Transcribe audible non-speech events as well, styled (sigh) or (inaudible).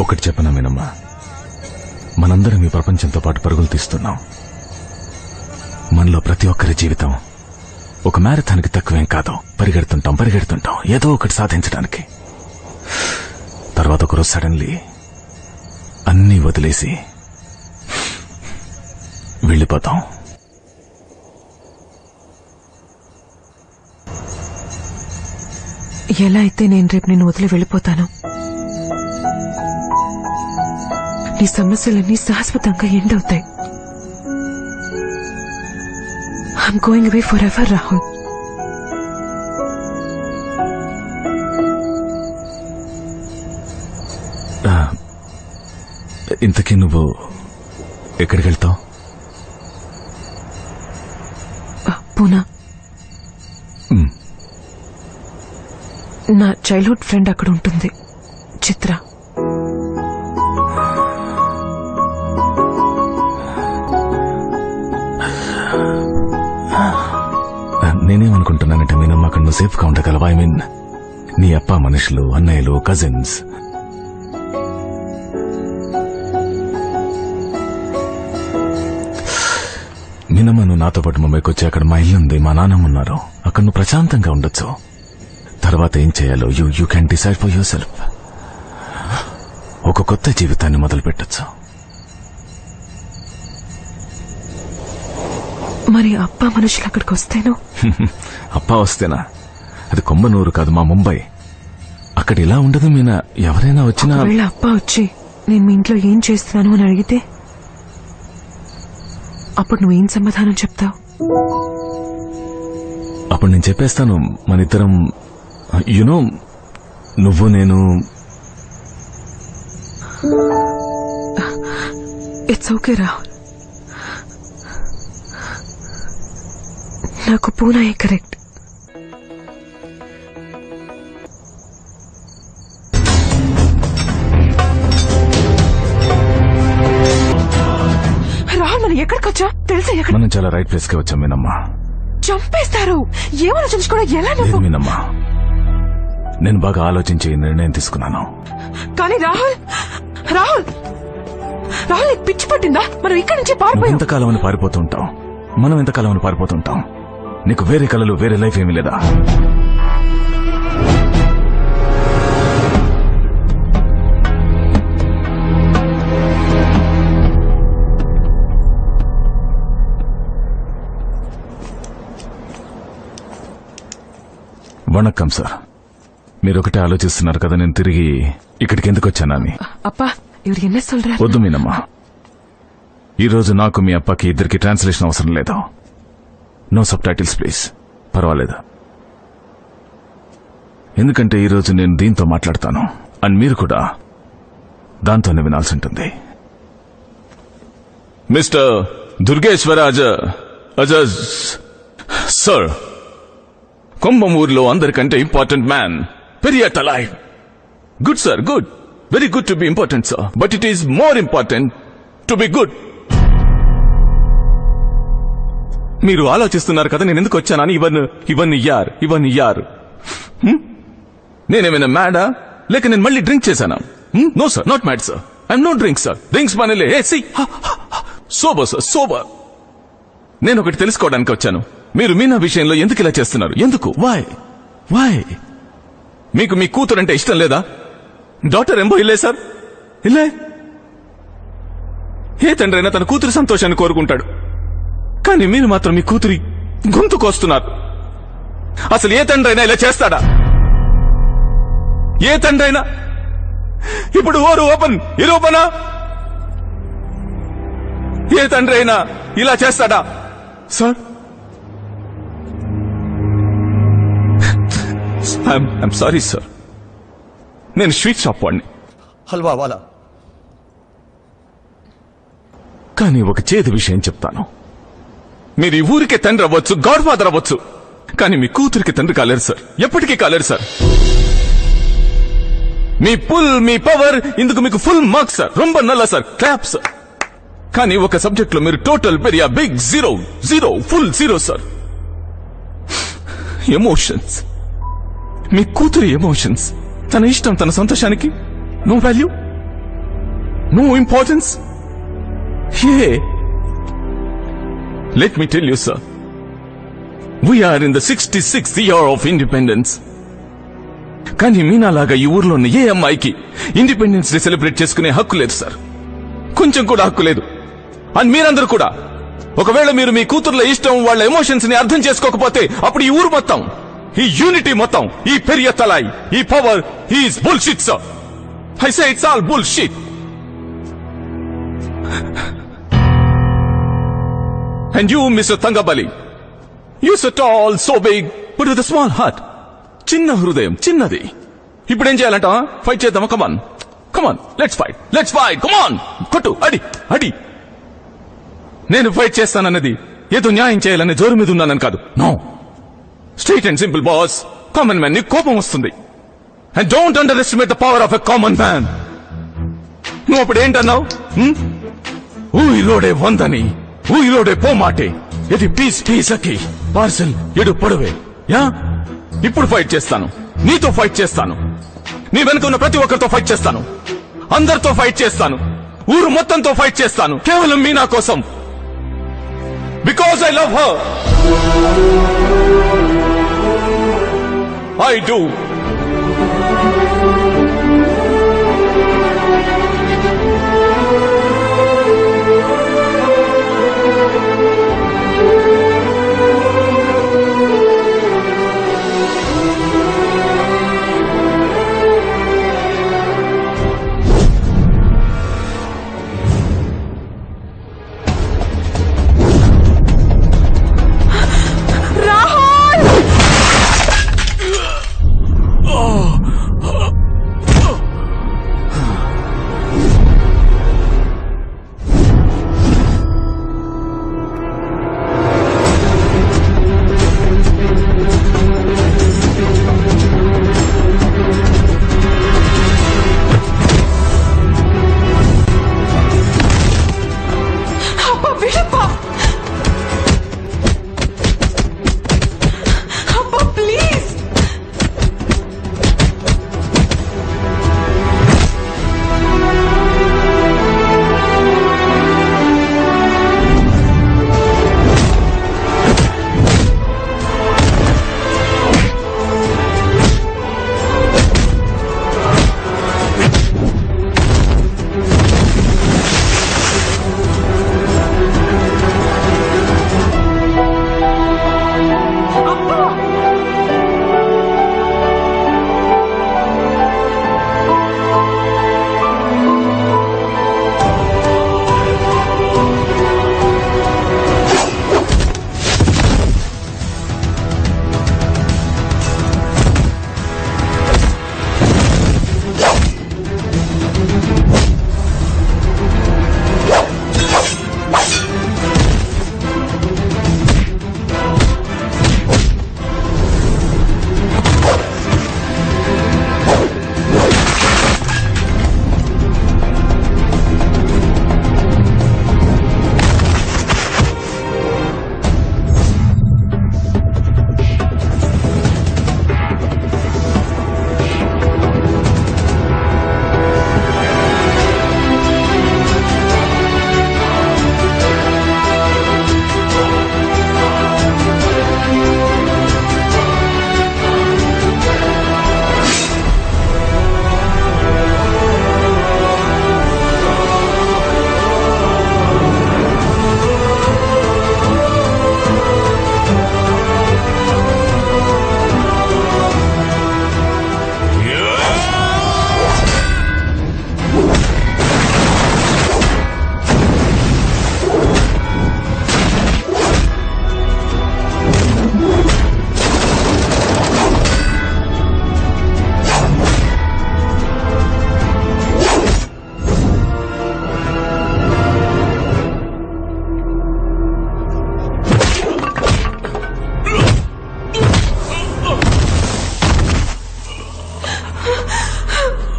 ఒకటి చెప్పనా మీనమ్మా? మనందరం ఈ ప్రపంచంతో పాటు పరుగులు తీస్తున్నాం. మనలో ప్రతి ఒక్కరి జీవితం ఒక మ్యారథాన్కి తక్కువేం కాదు. పరిగెడుతుంటాం పరిగెడుతుంటాం. ఏదో ఒకటి సాధించడానికి. తర్వాత ఒకరోజు సడన్లీ అన్నీ వదిలేసి వెళ్ళిపోతాం. ఎలా అయితే నేను రేపు నేను వదిలి వెళ్ళిపోతాను? నీ సమస్యలన్నీ శాశ్వతంగా ఎండ్ అవుతాయి. I'm going away forever Rahul ఇంతకీ నువ్వు ఎక్కడికి వెళ్తావు? పూనా. నా చైల్డ్హుడ్ ఫ్రెండ్ అక్కడ ఉంటుంది చిత్ర. నేనేమనుకుంటున్నానంటే మీనమ్మ అక్కడ నువ్వు సేఫ్గా ఉండగలవా? ఐ మీన్ నీ అప్ప మనుషులు అన్నయ్యలు కజిన్స్ మీనమ్మ నువ్వు నాతో పాటు ముంబైకి వచ్చి అక్కడ మా ఇల్లు ఉంది మా నాన్నమ్మ ఉన్నారు. అక్కడ నువ్వు ప్రశాంతంగా ఉండొచ్చు. తర్వాత ఏం చేయాలో you you can decide for yourself ఒక కొత్త జీవితాన్ని మొదలు పెట్టచ్చు మరి అప్ప మనుషులు అక్కడికి వస్తేను? (laughs) అప్పా వస్తేనా? అది కొమ్మనూరు కాదు మా ముంబై. అక్కడ ఇలా ఉండదు మీనా? ఎవరైనా వచ్చినా ఒకవేళ అప్ప వచ్చి నేను మీ ఇంట్లో ఏం చేస్తున్నాను అని అడిగితే? అప్పుడు నువ్వేం సమాధానం చెప్తావు? అప్పుడు నేను చెప్పేస్తాను మన ఇద్దరం యునో నువ్వు నేను ఇట్స్ ఓకే రాహుల్ నాకు పూనాయే కరెక్ట్. రాహుల్ మనం ఎక్కడికి వచ్చా తెలుసా ఎక్కడ? మనం చాలా రైట్ ప్లేస్కి వచ్చాం మీనమ్మా. చంపేస్తారు. ఎలా లేదు మీనమ్మా. నేను బాగా ఆలోచించి ఈ నిర్ణయం తీసుకున్నాను. కానీ రాహుల్ రాహుల్ రాహుల్ నీకు పిచ్చి పట్టిందా? మనం ఇక్కడి నుంచి పారిపోయాం. ఎంతకాలం అని పారిపోతుంటాం మనం ఎంతకాలం అని పారిపోతుంటాం నీకు వేరే కళలు వేరే లైఫ్ ఏమీ లేదా వణక్కం సార్ మీరు ఒకటే ఆలోచిస్తున్నారు కదా నేను తిరిగి ఇక్కడికి ఎందుకు వచ్చానని அப்பா இவர் என்ன சொல்றாரு వద్దు మీనమ్మా ఈరోజు నాకు మీ అప్పకి ఇద్దరికి ట్రాన్స్లేషన్ అవసరం లేదు నో సబ్ టైటిల్స్ ప్లీజ్ పర్వాలేదు. ఎందుకంటే ఈరోజు నేను దీంతో మాట్లాడతాను. అండ్ మీరు కూడా దాంతోనే వినాల్సి ఉంటుంది. మిస్టర్ దుర్గేశ్వర అజ అజజ్ సార్ కుంభం ఊర్లో అందరికంటే important man పెరియట్ alive good sir good. Very good to be important sir. But it is more important to be good. మీరు ఆలోచిస్తున్నారు కదా నేను ఎందుకు వచ్చానని ఇవన్నీ ఇవన్నీ యార్ ఇవన్నీ యార్ నేనేమైనా మ్యాడా? లేక నేను మళ్ళీ డ్రింక్ చేశానా? No sir not mad sir. I'm no drink sir. Drinks పనిలే. A sober sir sober. నేను ఒకటి తెలుసుకోవడానికి వచ్చాను. మీరు మీనా విషయంలో ఎందుకు ఇలా చేస్తున్నారు? ఎందుకు? వాయ్ వాయ్ మీకు మీ కూతురు అంటే ఇష్టం లేదా? డాక్టర్ ఎంబో ఇల్లే సార్? ఇల్లే? ఏ తండ్రి అయినా తన కూతురు సంతోషాన్ని కోరుకుంటాడు. కానీ మీరు మాత్రం మీ కూతురి గొంతుకొస్తున్నారు అసలు ఏ తండ్రైనా ఇలా చేస్తాడా? ఏ తండ్రైనా? ఇప్పుడు ఓరు ఓపెన్ ఇరోపనా ఏ తండ్రి అయినా ఇలా చేస్తాడా? సార్? ఐఎమ్ సారీ సార్ నేను స్వీట్ షాప్ వాడిని. హల్వా వాలా. కానీ ఒక చేదు విషయం చెప్తాను. మీరు ఈ ఊరికే తండ్రి అవ్వచ్చు గాడ్ ఫాదర్ అవ్వచ్చు. కానీ మీ కూతురికి తండ్రి కాలేరు సార్. ఎప్పటికీ కాలేరు సార్. మీ పుల్ మీ పవర్ ఇందుకు మీకు ఫుల్ మార్క్స్ సార్. రొంబ నల్ల సార్. Clap sir. కానీ ఒక సబ్జెక్ట్లో మీరు total పెరియా big zero zero full zero sir. Emotions. మీ కూతురి ఎమోషన్స్. తన ఇష్టం తన సంతోషానికి no value? No importance? A? Let me tell you, sir. We are in the 66th year of independence. కానీ మీనాలాగా ఈ ఊర్లో ఉన్న ఏ అమ్మాయికి ఇండిపెండెన్స్ డే సెలబ్రేట్ చేసుకునే హక్కు లేదు సార్ కొంచెం కూడా హక్కు లేదు అండ్ మీరందరూ కూడా ఒకవేళ మీరు మీ కూతుర్ల ఇష్టం వాళ్ళ ఎమోషన్స్ని అర్థం చేసుకోకపోతే అప్పుడు ఈ ఊరు మొత్తం ఈ యూనిటీ మొత్తం ఈ పెరియ తలాయి ఈ power is bullshit sir I say it's all bullshit And you, Mr. Tangabali, you so tall, so big, but with a small heart. చిన్న హృదయం చిన్నది. ఇప్పుడు ఏం చేయాలంట? ఫైట్ చేద్దామా? Come on come on let's fight let's fight come on కొట్టు. అడి. అడి. నేను ఫైట్ చేస్తానన్నది ఏదో న్యాయం చేయాలని జోరు మీద ఉన్నానని కాదు. No street and simple boss common మ్యాన్ని కోపం వస్తుంది. And don't underestimate the power of a common man నువ్వు అప్పుడు ఏంటన్నావు? Hmm? హ్మ్? వందని. వందని ఊయిలోడే పోమాటే. ఇది పీస్ పీసకి పార్సల్ ఎడు పొడవే. యా? ఇప్పుడు ఫైట్ చేస్తాను. నీతో ఫైట్ చేస్తాను. నీ వెనుక ఉన్న ప్రతి ఒక్కరితో ఫైట్ చేస్తాను. అందరితో ఫైట్ చేస్తాను. ఊరు మొత్తంతో ఫైట్ చేస్తాను. కేవలం మీనా కోసం. Because I love her I do